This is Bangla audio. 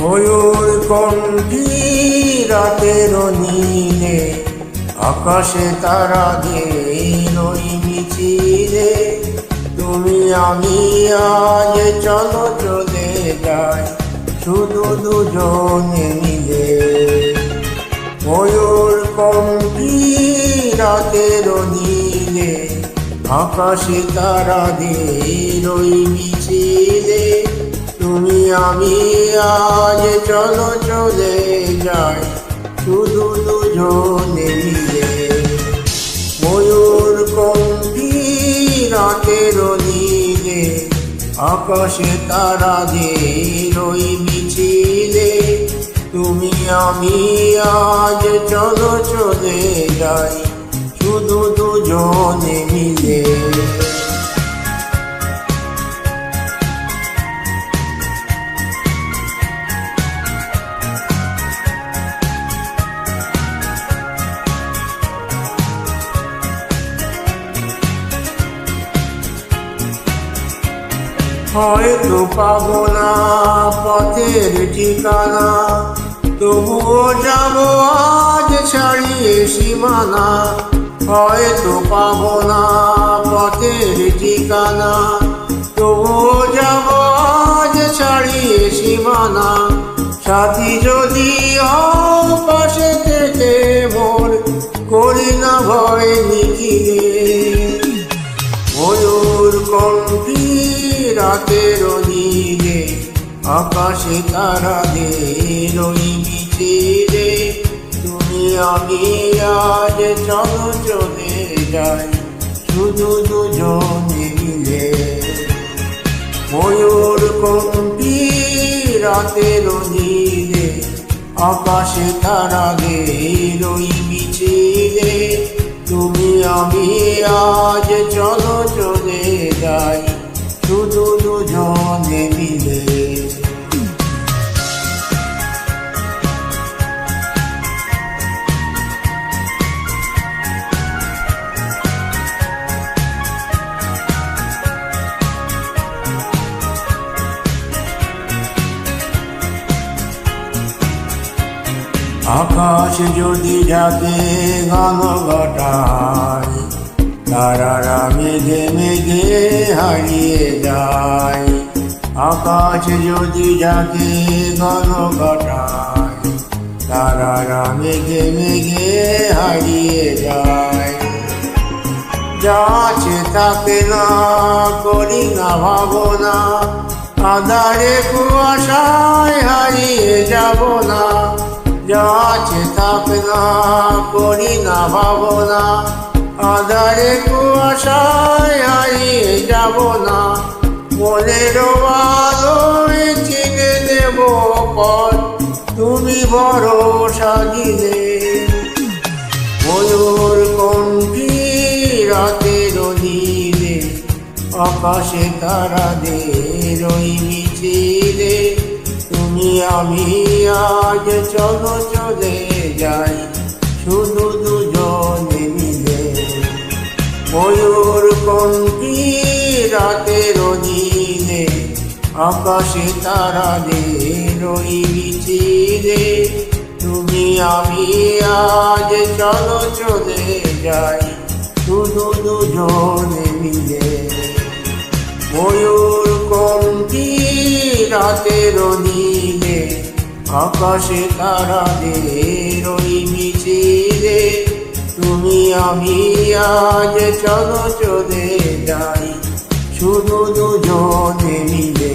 ময়ূর কণ্ঠি রাতের নীলে, আকাশে তারা দিন ওই মিছিলে। তুমি আমি আজ চলো চলে যাই, শুধু দুজনে মিলে। ময়ূর কণ্ঠী রাতের নীলে, আকাশে তারা ওই মিছিলে। তুমি আমি আজ চলো চলে যাই, শুধু দুজনে মিলে। ময়ূর কণ্ঠী রাতের নীলে আকাশে তারা দের ওই মিছিলে। তুমি আমি আজ চলো চলে যাই, শুধু দুজনে মিলে। হয়তো পাবো না পথের ঠিকানা। তবুও যাব আজ ছাড়িয়ে সীমানা। হয়তো পাবো না পথের ঠিকানা। তবুও যাব আজ ছাড়িয়ে সীমানা। সাথী যদি পাশে থেকে মোর করি না ভয় নিখিলে। ময়ূর কণ্ঠী আকাশে তারা দের ওই মিছিলে তুমি আমি আজ চলো যাই, শুধু দুজনে মিলে। ময়ূর কণ্ঠী রাতের নীলে, আকাশে তারা দের ওই মিছিলে তুমি আমি আজ চলো চলে যাই। আকাশ যদি যাকে গান ঘটায় তারারা মেঘে মেঘে হারিয়ে যায়। আকাশ যদি যাকে গান ঘটায় তারারা মেঘে মেঘে হারিয়ে যায়। যা আছে তাকে না করি না ভাবনা, আধারে কুয়াশায় হারিয়ে যাব না। যা আছে তাকে না করি না ভাবনা। আধারে কুয়াশায় হারিয়ে যাব না। মনের আলোয় চিনে দেব পথ তুমি ভরসা দিলে। ময়ূর কণ্ঠী রাতের নীলে, আকাশে তারা দের ওই মিছিলে। আমি আজ চলো, চলে যাই। শুধু দুজনে মিলে। ময়ূর কণ্ঠী রাতের নীলে আকাশে তারা দের ওই মিছিলে। তুমি, আমি আজ চলো, চলে যাই। শুধু দুজনে মিলে। ময়ূর কণ্ঠী রাতের নীলে আকাশে তারা দের ওই মিছিলে তুমি আমি আজ চলো চলে যাই। শুধু দুজনে মিলে।